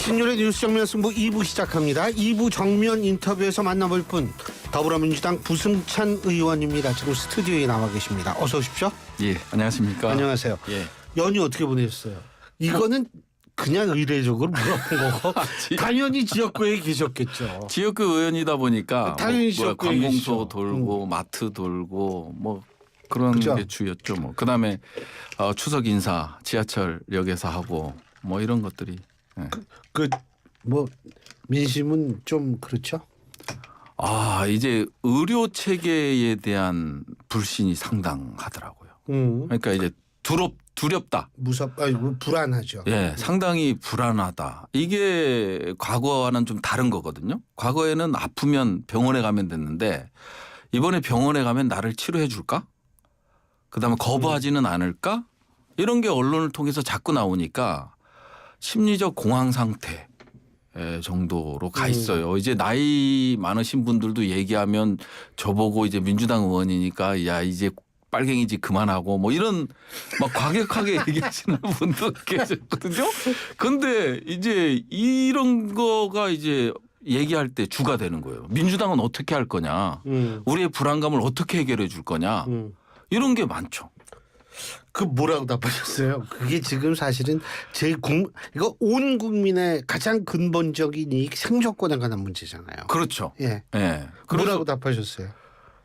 신율의 뉴스 정면 승부 2부 시작합니다. 2부 정면 인터뷰에서 만나볼 분 더불어민주당 부승찬 의원입니다. 지금 스튜디오에 나와 계십니다. 어서 오십시오. 예, 안녕하십니까. 안녕하세요. 예. 연휴 어떻게 보내셨어요? 이거는 그냥 의례적으로 물어본 거고 지- 당연히 지역구에 계셨겠죠. 지역구 의원이다 보니까 당연히 뭐 지역구에 관공서 계시죠. 음. 돌고 마트 돌고 뭐 그런 그죠. 게 주였죠. 뭐 그다음에 어, 추석 인사 지하철역에서 하고 뭐 이런 것들이 예. 그뭐 민심은 좀 그렇죠. 아 이제 의료 체계에 대한 불신이 상당하더라고요. 음. 그러니까 이제 두렵 두렵다. 무섭 아니 뭐 불안하죠. 예, 상당히 불안하다. 이게 과거와는 좀 다른 거거든요. 과거에는 아프면 병원에 가면 됐는데 이번에 병원에 가면 나를 치료해 줄까? 그다음에 거부하지는 않을까? 이런 게 언론을 통해서 자꾸 나오니까 심리적 공황 상태 에, 정도로 가 음. 있어요. 이제 나이 많으신 분들도 얘기하면 저보고 이제 민주당 의원이니까 야 이제 빨갱이지 그만하고 뭐 이런 막 과격하게 얘기하시는 분도 계셨거든요. 근데 이제 이런 거가 이제 얘기할 때 주가 되는 거예요. 민주당은 어떻게 할 거냐? 음. 우리의 불안감을 어떻게 해결해 줄 거냐? 음. 이런 게 많죠. 그 뭐라고 답하셨어요? 그게 지금 사실은 제 국, 이거 온 국민의 가장 근본적인 이익 생존권에 관한 문제잖아요. 그렇죠. 예. 예. 뭐라고 답하셨어요?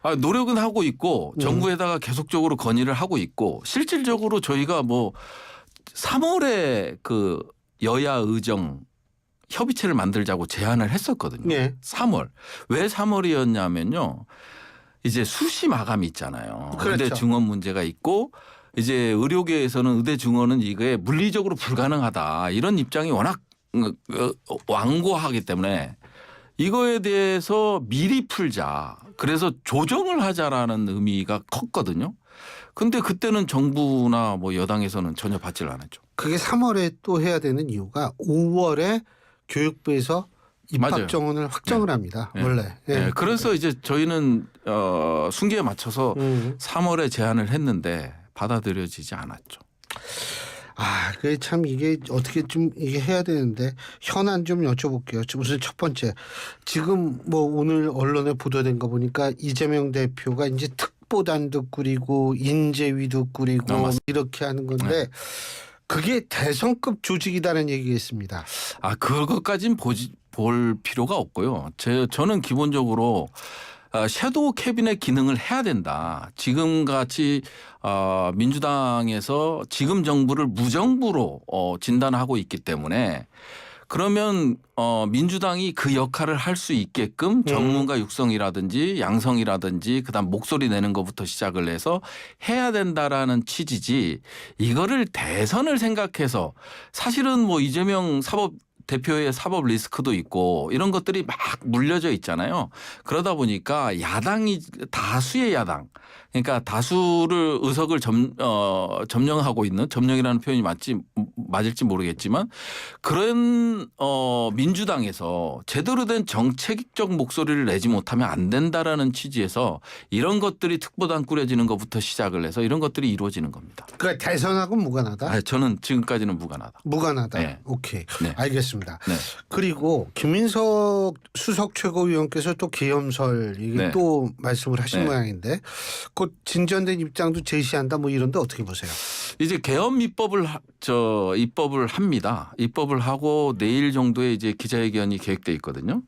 아, 노력은 하고 있고 음. 정부에다가 계속적으로 건의를 하고 있고 실질적으로 저희가 뭐 3월에 그 여야 의정 협의체를 만들자고 제안을 했었거든요. 예. 3월. 왜 3월이었냐면요. 이제 수시 마감이 있잖아요. 그렇죠. 의대 증원 문제가 있고 이제 의료계에서는 의대 증원은 이게 물리적으로 불가능하다. 이런 입장이 워낙 어, 어, 완고하기 때문에 이거에 대해서 미리 풀자. 그래서 조정을 하자라는 의미가 컸거든요. 근데 그때는 정부나 뭐 여당에서는 전혀 받지를 않았죠. 그게 3월에 또 해야 되는 이유가 5월에 교육부에서 입학. 정원을 확정을 합니다. 네. 원래. 예. 네, 그래서 이제 저희는 어, 순기에 맞춰서 음. 3월에 제안을 했는데 받아들여지지 않았죠. 아, 그게 참 이게 어떻게 좀 이게 해야 되는데 현안 좀 여쭤볼게요. 우선 첫 번째 지금 뭐 오늘 언론에 보도된 거 보니까 이재명 대표가 이제 특보단도 꾸리고 인재위도 꾸리고 아. 이렇게 하는 건데 그게 대성급 조직이다는 얘기가 있습니다. 아 그것까진 보지 볼 필요가 없고요. 제 저는 기본적으로 어, 섀도우 캐비넷 기능을 해야 된다. 지금 같이 어, 민주당에서 지금 정부를 무정부로 어, 진단하고 있기 때문에 그러면 어, 민주당이 그 역할을 할 수 있게끔 전문가 육성이라든지 양성이라든지 그다음 목소리 내는 것부터 시작을 해서 해야 된다라는 취지지 이거를 대선을 생각해서 사실은 뭐 이재명 사법 대표의 사법 리스크도 있고 이런 것들이 막 물려져 있잖아요. 그러다 보니까 야당이 다수의 야당 그러니까 다수를 의석을 점, 어, 점령하고 있는 점령이라는 표현이 맞지 맞을지 모르겠지만 그런 어, 민주당에서 제대로 된 정책적 목소리를 내지 못하면 안 된다라는 취지에서 이런 것들이 특보단 꾸려지는 것부터 시작을 해서 이런 것들이 이루어지는 겁니다. 그러니까 대선하고 무관하다. 아, 저는 지금까지는 무관하다. 무관하다. 네. 오케이. 네. 알겠습니다. 네. 그리고 김민석 수석 최고위원께서 또 계엄설 이게 네. 또 말씀을 하신 네. 모양인데 곧 진전된 입장도 제시한다 뭐 이런데 어떻게 보세요? 이제 개헌 입법을 하- 저 입법을 합니다. 입법을 하고 내일 정도에 이제 기자회견이 계획돼 있거든요.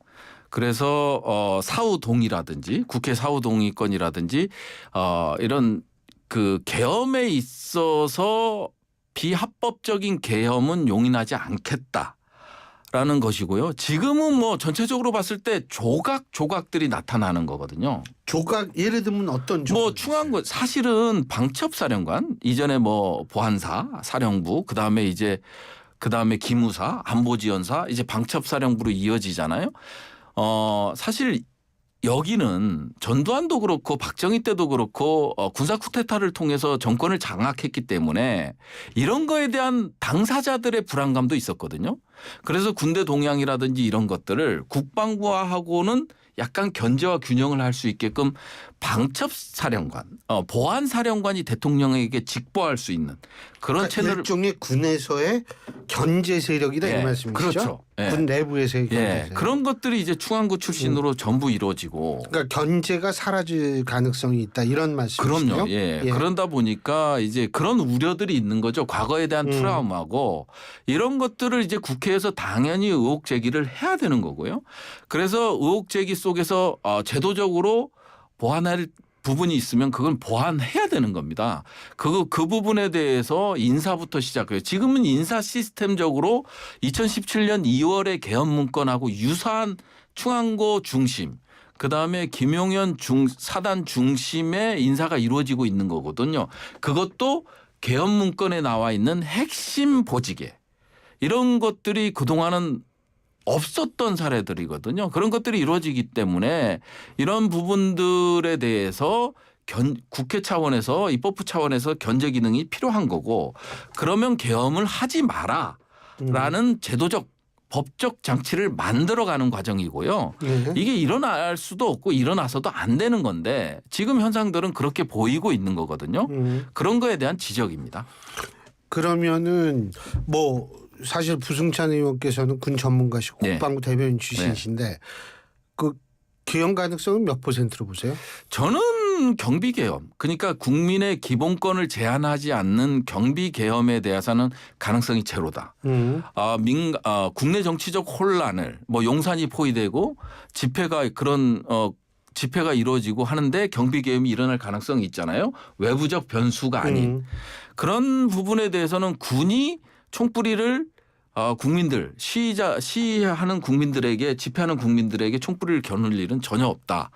그래서 어 사후 동의라든지 국회 사후 동의권이라든지 어 이런 그 계엄에 있어서 비합법적인 계엄은 용인하지 않겠다. 라는 것이고요. 지금은 뭐 전체적으로 봤을 때 조각 조각들이 나타나는 거거든요. 조각 예를 들면 어떤 조각? 뭐거 사실은 방첩 사령관 이전에 뭐 보안사 사령부 그 다음에 이제 그 다음에 기무사 안보지원사 이제 방첩 사령부로 이어지잖아요. 어 사실 여기는 전두환도 그렇고 박정희 때도 그렇고 어, 군사 쿠데타를 통해서 정권을 장악했기 때문에 이런 거에 대한 당사자들의 불안감도 있었거든요. 그래서 군대 동향이라든지 이런 것들을 국방부하고는 약간 견제와 균형을 할 수 있게끔 방첩 사령관, 어, 보안 사령관이 대통령에게 직보할 수 있는 그런 그러니까 채널을 일종의 군에서의 견제 세력이다 예, 이 말씀이시죠? 그렇죠. 예. 군 내부에서의 견제 예, 세력. 그런 것들이 이제 충안구 출신으로 전부 이루어지고 그러니까 견제가 사라질 가능성이 있다 이런 말씀이시죠? 그럼요. 예. 그런다 보니까 이제 그런 우려들이 있는 거죠. 과거에 대한 음. 트라우마고 이런 것들을 이제 국회 에서 당연히 의혹 제기를 해야 되는 거고요. 그래서 의혹 제기 속에서 어, 제도적으로 보완할 부분이 있으면 그건 보완해야 되는 겁니다. 그, 그 부분에 대해서 인사부터 시작해요. 지금은 인사 시스템적으로 2017년 2월에 개헌 문건하고 유사한 충안고 중심 그 다음에 김용현 중 사단 중심의 인사가 이루어지고 있는 거거든요. 그것도 개헌 문건에 나와 있는 핵심 보직에 이런 것들이 그동안은 없었던 사례들이거든요. 그런 것들이 이루어지기 때문에 이런 부분들에 대해서 견, 국회 차원에서 입법부 차원에서 견제 기능이 필요한 거고 그러면 계엄을 하지 마라라는 제도적 법적 장치를 만들어가는 과정이고요. 예. 이게 일어날 수도 없고 일어나서도 안 되는 건데 지금 현상들은 그렇게 보이고 있는 거거든요. 음. 그런 거에 대한 지적입니다. 그러면은 뭐 사실 부승찬 의원께서는 군 전문가시고 네. 국방부 대변인 출신이신데 그 기형 가능성은 몇 퍼센트로 보세요? 저는 경비 계엄 그러니까 국민의 기본권을 제한하지 않는 경비 계엄에 대해서는 가능성이 제로다. 음. 아, 민, 아, 국내 정치적 혼란을 뭐 용산이 포위되고 집회가 그런 어 집회가 이루어지고 하는데 경비 계엄이 일어날 가능성이 있잖아요. 외부적 변수가 아닌 음. 그런 부분에 대해서는 군이 총뿌리를 어, 국민들 시위자 시위하는 국민들에게 집회하는 국민들에게 총뿌리를 겨눌 일은 전혀 없다.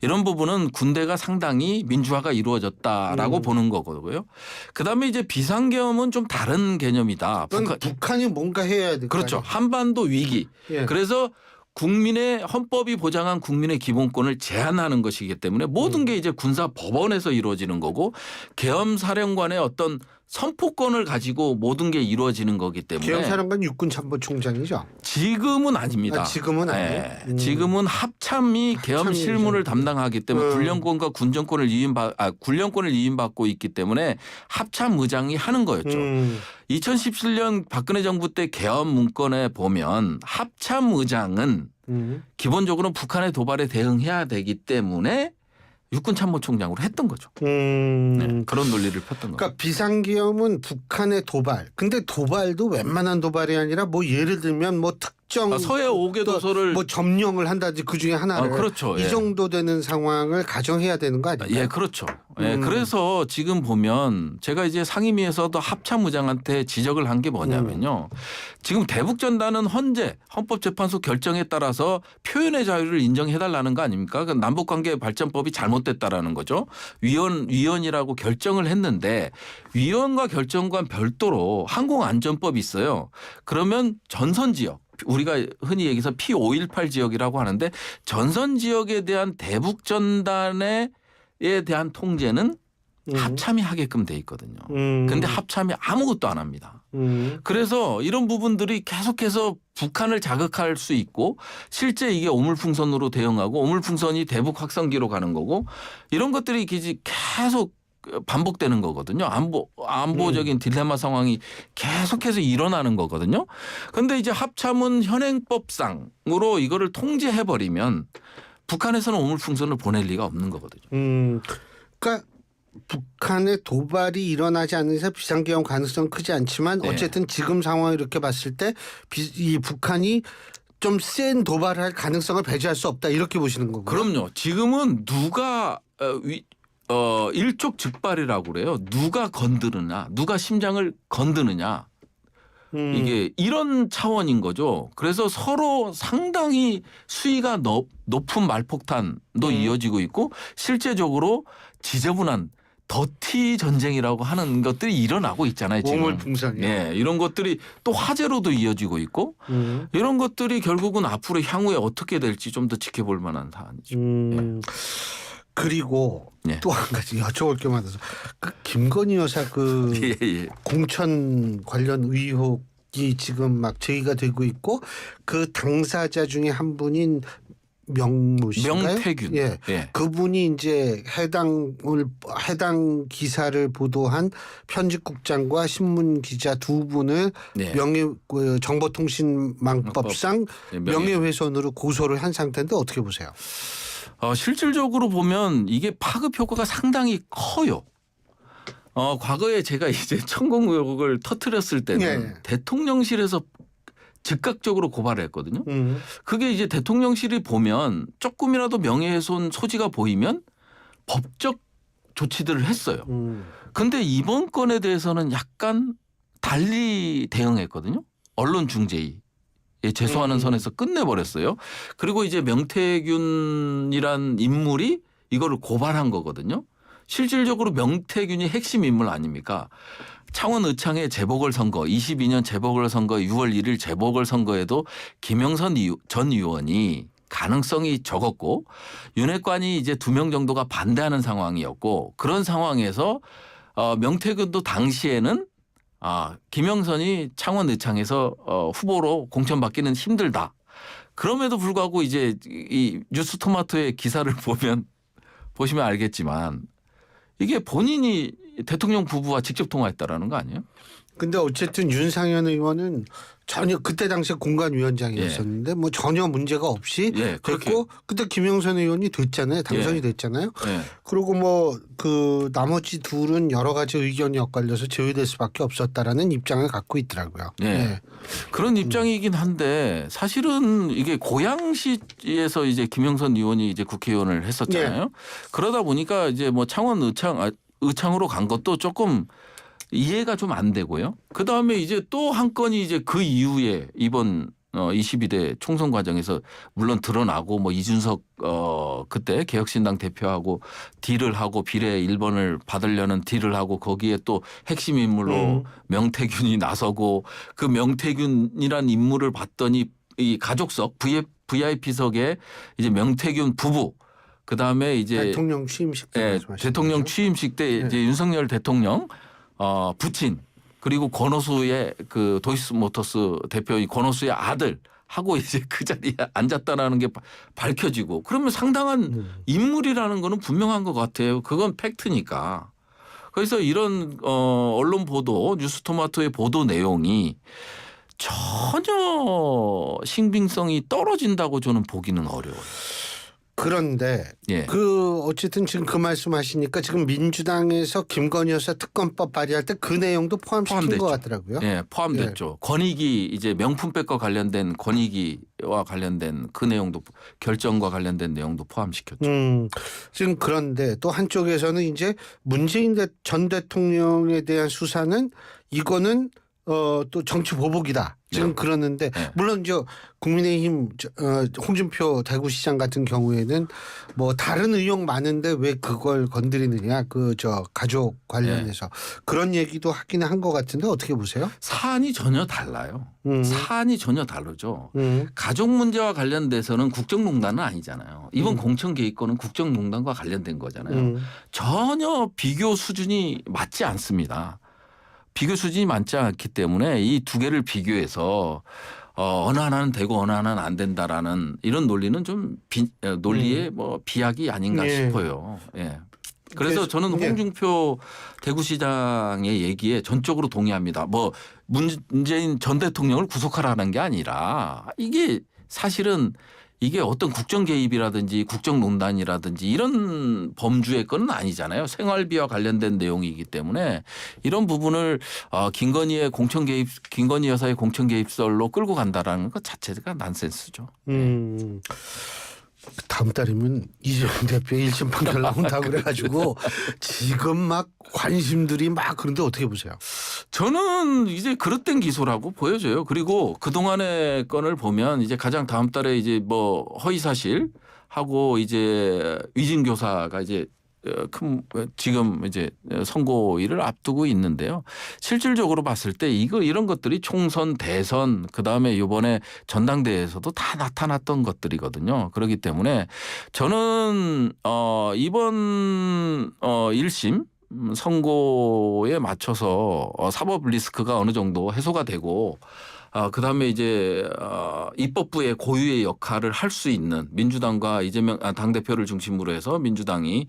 이런 부분은 군대가 상당히 민주화가 이루어졌다라고 음. 보는 거고요. 그다음에 이제 비상계엄은 좀 다른 개념이다. 북한- 북한이 뭔가 해야 될 그렇죠. 한반도 위기. 예. 그래서 국민의 헌법이 보장한 국민의 기본권을 제한하는 것이기 때문에 모든 음. 게 이제 군사 법원에서 이루어지는 거고 계엄 사령관의 어떤 선포권을 가지고 모든 게 이루어지는 거기 때문에 기영사령관 육군 참모총장이죠. 지금은 아닙니다. 아, 지금은 아니에요? 네. 음. 지금은 합참이 계엄 합참이죠. 실무를 담당하기 때문에 음. 군령권과 군정권을 이임받 아 군령권을 이임받고 있기 때문에 합참 의장이 하는 거였죠. 음. 2017년 박근혜 정부 때 계엄 문건에 보면 합참 의장은 음. 기본적으로 북한의 도발에 대응해야 되기 때문에 육군 참모총장으로 했던 거죠. 음. 네, 그런 논리를 폈던 거죠. 그러니까 비상기업은 북한의 도발. 근데 도발도 웬만한 도발이 아니라 뭐 예를 들면 뭐 특 정 아, 서해 5개 또 도서를 뭐 점령을 한다든지 그 중에 하나를 아, 그렇죠. 이 예. 정도 되는 상황을 가정해야 되는 거 아니에요? 예, 그렇죠. 예, 음. 그래서 지금 보면 제가 이제 상임위에서도 합참의장한테 지적을 한 게 뭐냐면요. 음. 지금 대북전단은 헌재 헌법재판소 결정에 따라서 표현의 자유를 인정해달라는 거 아닙니까? 그 남북관계 발전법이 잘못됐다라는 거죠. 위원 위원이라고 결정을 했는데 위원과 결정과 별도로 항공안전법이 있어요. 그러면 전선 지역 우리가 흔히 얘기해서 P518 지역이라고 하는데 전선 지역에 대한 대북 전단에 에 대한 통제는 음. 합참이 하게끔 돼 있거든요. 음. 근데 합참이 아무것도 안 합니다. 음. 그래서 이런 부분들이 계속해서 북한을 자극할 수 있고 실제 이게 오물풍선으로 대응하고 오물풍선이 대북 확성기로 가는 거고 이런 것들이 계속 반복되는 거거든요. 안보 음. 안보적인 딜레마 상황이 계속해서 일어나는 거거든요. 근데 이제 합참은 현행법상으로 이거를 통제해 버리면 북한에서는 오물풍선을 보낼 리가 없는 거거든요. 음. 그러니까 북한의 도발이 일어나지 않는 이상 비상기업 가능성 크지 않지만 네. 어쨌든 지금 상황을 이렇게 봤을 때 이 북한이 좀 센 도발할 가능성을 배제할 수 없다 이렇게 보시는 거고요. 그럼요. 지금은 누가 어, 위, 어, 일촉즉발이라고 그래요. 누가 건드느냐, 누가 심장을 건드느냐. 음. 이게 이런 차원인 거죠. 그래서 서로 상당히 수위가 높, 높은 말폭탄도 음. 이어지고 있고 실제적으로 지저분한 더티 전쟁이라고 하는 것들이 일어나고 있잖아요. 지금. 오물풍선이. 예, 이런 것들이 또 화재로도 이어지고 있고 음. 이런 것들이 결국은 앞으로 향후에 어떻게 될지 좀 더 지켜볼 만한 사안이죠. 음. 그리고 예. 또 한 가지 여쭤볼 게 많아서 그 김건희 여사 그 예, 예. 공천 관련 의혹이 지금 막 제기가 되고 있고 그 당사자 중에 한 분인 명모 씨인가요? 명태균. 예. 예. 그분이 이제 해당을 해당 기사를 보도한 편집국장과 신문 기자 두 분을 네. 명예 그 정보통신망법상 예, 명예- 명예훼손으로 고소를 한 상태인데 어떻게 보세요? 어, 실질적으로 보면 이게 파급 효과가 상당히 커요. 어, 과거에 제가 이제 천공 의혹을 터트렸을 때는 예. 대통령실에서 즉각적으로 고발을 했거든요. 음. 그게 이제 대통령실이 보면 조금이라도 명예훼손 소지가 보이면 법적 조치들을 했어요. 음. 근데 이번 건에 대해서는 약간 달리 대응했거든요. 언론 중재위. 에 제소하는 음. 선에서 끝내버렸어요. 그리고 이제 명태균이란 인물이 이거를 고발한 거거든요. 실질적으로 명태균이 핵심 인물 아닙니까? 창원 의창의 재보궐선거 22년 재보궐선거 6월 1일 재보궐선거에도 김영선 이- 전 의원이 가능성이 적었고 윤핵관이 이제 두 명 정도가 반대하는 상황이었고 그런 상황에서 어, 명태균도 당시에는 아, 김영선이 창원 의창에서 어, 후보로 공천받기는 힘들다. 그럼에도 불구하고 이제 이 뉴스 토마토의 기사를 보면 보시면 알겠지만 이게 본인이 대통령 부부와 직접 통화했다라는 거 아니에요? 근데 어쨌든 윤상현 의원은 전혀 그때 당시에 공관위원장이었었는데 뭐 전혀 문제가 없이 예. 됐고 그때 김영선 의원이 됐잖아요. 당선이 예. 됐잖아요. 예. 그리고 뭐 그 나머지 둘은 여러 가지 의견이 엇갈려서 제외될 수밖에 없었다라는 입장을 갖고 있더라고요. 예. 그런 입장이긴 한데 사실은 이게 고양시에서 이제 김영선 의원이 이제 국회의원을 했었잖아요. 그러다 보니까 이제 뭐 창원 의창 아, 의창으로 간 것도 조금 이해가 좀 안 되고요. 그 다음에 이제 또 한 건이 이제 그 이후에 이번 어 22대 총선 과정에서 물론 드러나고 뭐 이준석 어 그때 개혁신당 대표하고 딜을 하고 비례 1번을 받으려는 딜을 하고 거기에 또 핵심 인물로 음. 명태균이 나서고 그 명태균이란 인물을 봤더니 이 가족석 VIP석에 이제 명태균 부부 그 다음에 이제 대통령 취임식 때 예, 대통령? 취임식 때 이제 윤석열 대통령 어 부친 그리고 권오수의 그 도이스모터스 대표 이 권오수의 아들 하고 이제 그 자리에 앉았다라는 게 바- 밝혀지고 그러면 상당한 음. 인물이라는 거는 분명한 것 같아요. 그건 팩트니까. 그래서 이런 어 언론 보도 뉴스토마토의 보도 내용이 전혀 신빙성이 떨어진다고 저는 보기는 어려워요. 그런데 예. 그 어쨌든 지금 그 말씀하시니까 지금 민주당에서 김건희 여사 특검법 발의할 때 그 내용도 포함시킨 포함됐죠. 것 같더라고요. 예, 포함됐죠. 권익위 이제 명품백과 관련된 권익위와 관련된 그 내용도 결정과 관련된 내용도 포함시켰죠. 음, 지금 그런데 또 한쪽에서는 이제 문재인 대- 전 대통령에 대한 수사는 이거는 어, 또 정치 보복이다. 지금 네. 그러는데 네. 물론 저 국민의힘 저, 어, 홍준표 대구시장 같은 경우에는 뭐 다른 의혹 많은데 왜 그걸 건드리느냐 그 저 가족 관련해서 그런 얘기도 하긴 한 것 같은데 어떻게 보세요? 사안이 전혀 달라요. 음, 사안이 전혀 다르죠. 음, 가족 문제와 관련돼서는 국정농단은 아니잖아요. 이번 음. 공천 개입권은 국정농단과 관련된 거잖아요. 음, 전혀 비교 수준이 맞지 않습니다. 비교 수준이 맞지 않기 때문에 이 두 개를 비교해서 어, 어느 하나는 되고 어느 하나는 안 된다라는 이런 논리는 좀 비, 어, 논리의 뭐 비약이 아닌가 음. 예. 싶어요. 예. 그래서 그래서- 저는 예. 홍준표 대구시장의 얘기에 전적으로 동의합니다. 뭐 문재인 전 대통령을 구속하라는 게 아니라 이게 사실은 이게 어떤 국정 개입이라든지 국정 농단이라든지 이런 범주의 건은 아니잖아요. 생활비와 관련된 내용이기 때문에 이런 부분을 어, 김건희의 공천 개입, 김건희 여사의 공천 개입설로 끌고 간다라는 것 자체가 난센스죠. 음. 다음 달이면 이재명 대표 1심 판결 나온다고 그래가지고 지금 막 관심들이 막 그런데 어떻게 보세요? 저는 이제 그릇된 기소라고 보여져요. 그리고 그 동안의 건을 보면 이제 가장 다음 달에 이제 뭐 허위 사실 하고 이제 위진 교사가 이제 어, 큰 지금 이제 선고일을 앞두고 있는데요. 실질적으로 봤을 때 이거 이런 것들이 총선, 대선, 그 다음에 이번에 전당대회에서도 다 나타났던 것들이거든요. 그렇기 때문에 저는 어 이번 어 1심 음, 선고에 맞춰서 어, 사법 리스크가 어느 정도 해소가 되고 아, 그 다음에 이제 어, 입법부의 고유의 역할을 할 수 있는 민주당과 이재명 아, 당 대표를 중심으로 해서 민주당이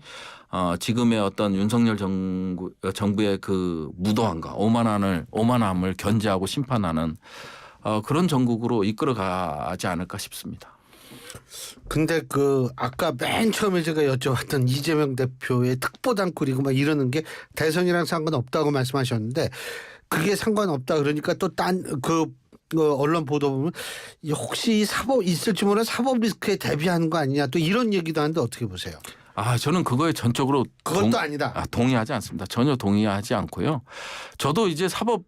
어, 지금의 어떤 윤석열 정부 정부의 그 무도함과 오만함을 오만함을 견제하고 심판하는 어, 그런 정국으로 이끌어가지 않을까 싶습니다. 근데 그 아까 맨 처음에 제가 여쭤봤던 이재명 대표의 특보단 꾸리고 막 이러는 게 대선이랑 상관없다고 말씀하셨는데 그게 상관없다 그러니까 또 딴 그 언론 보도 보면 이 혹시 사법 있을지 모르는 사법 리스크에 대비하는 거 아니냐 또 이런 얘기도 하는데 어떻게 보세요? 아, 저는 그거에 전적으로 그것도 동- 아니다. 아, 동의하지 않습니다. 전혀 동의하지 않고요. 저도 이제 사법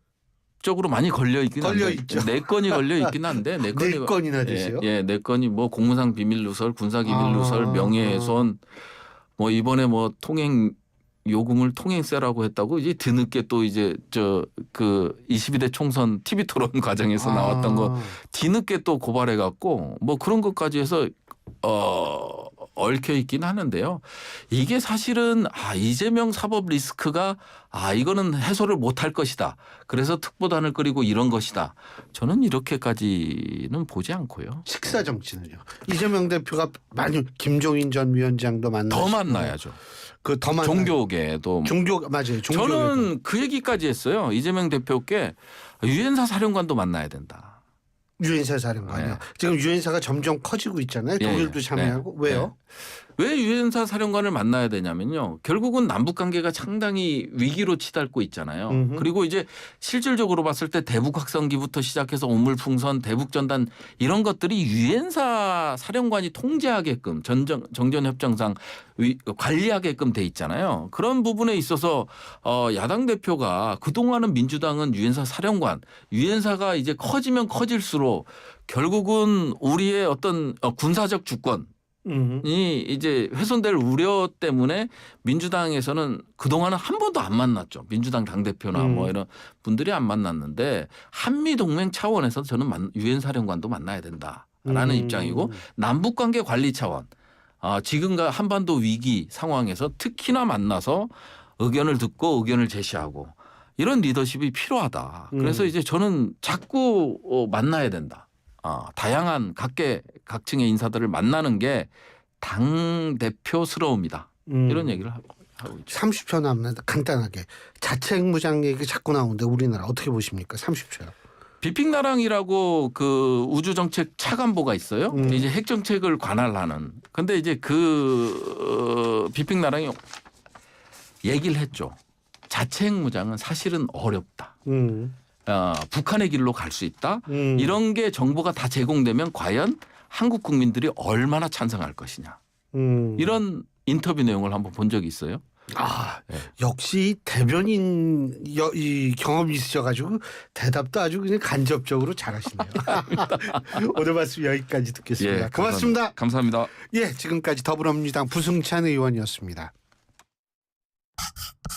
적으로 많이 걸려 있긴 걸려 한데 있죠. 네 건이 걸려 있긴 한데 네 건이 네 건이나 되세요? 예, 예, 네 건이 뭐 공무상 비밀 누설, 군사 기밀 누설, 아. 명예훼손 뭐 이번에 뭐 통행 요금을 통행세라고 했다고 이제 뒤늦게 또 이제 저 그 22대 총선 TV 토론 과정에서 나왔던 거 아. 뒤늦게 또 고발해 갖고 뭐 그런 것까지 해서 어 얽혀 있긴 하는데요. 이게 사실은 아 이재명 사법 리스크가 아 이거는 해소를 못할 것이다. 그래서 특보단을 끓이고 이런 것이다. 저는 이렇게까지는 보지 않고요. 식사 정치는요. 이재명 대표가 많이 김종인 전 위원장도 만나 더 만나야죠. 그더 만나 종교계도 종교 맞아요. 종교 저는 그 얘기까지 했어요. 이재명 대표께 유엔사 사령관도 만나야 된다. 유엔사 사령관이요. 네. 지금 유엔사가 점점 커지고 있잖아요. 예, 독일도 예. 참여하고 네. 왜요? 왜 유엔사 사령관을 만나야 되냐면요. 결국은 남북 관계가 상당히 위기로 치닫고 있잖아요. 음흠. 그리고 이제 실질적으로 봤을 때 대북 확성기부터 시작해서 오물풍선, 대북 전단 이런 것들이 유엔사 사령관이 통제하게끔 전정 정전 협정상 위- 관리하게끔 돼 있잖아요. 그런 부분에 있어서 어 야당 대표가 그동안은 민주당은 유엔사 사령관, 유엔사가 이제 커지면 커질수록 결국은 우리의 어떤 어, 군사적 주권 음. 이 이제 훼손될 우려 때문에 민주당에서는 그동안은 한 번도 안 만났죠. 민주당 당대표나 음. 뭐 이런 분들이 안 만났는데 한미 동맹 차원에서 저는 만- 유엔 사령관도 만나야 된다라는 음. 입장이고 남북 관계 관리 차원 아, 지금과 한반도 위기 상황에서 특히나 만나서 의견을 듣고 의견을 제시하고 이런 리더십이 필요하다. 그래서 음. 이제 저는 자꾸 어, 만나야 된다. 아, 다양한 각계 각층의 인사들을 만나는 게 당 대표스러움니다. 음. 이런 얘기를 하고, 하고 있죠. 30초 남는데 간단하게 자책 무장 얘기 자꾸 나오는데 우리나라 어떻게 보십니까? 30초요. 비픽나랑이라고 그 우주 정책 차관보가 있어요. 음. 이제 핵 정책을 관할하는. 근데 이제 그 어, 비픽나랑이 얘기를 했죠. 자체 핵 무장은 사실은 어렵다. 음. 어, 북한의 길로 갈 수 있다. 음. 이런 게 정보가 다 제공되면 과연 한국 국민들이 얼마나 찬성할 것이냐. 음. 이런 인터뷰 내용을 한번 본 적이 있어요. 아 네. 역시 대변인 여, 이 경험이 있으셔가지고 대답도 아주 그냥 간접적으로 잘하시네요. 오늘 말씀 여기까지 듣겠습니다. 고맙습니다. 감사합니다. 예, 지금까지 더불어민주당 부승찬 의원이었습니다.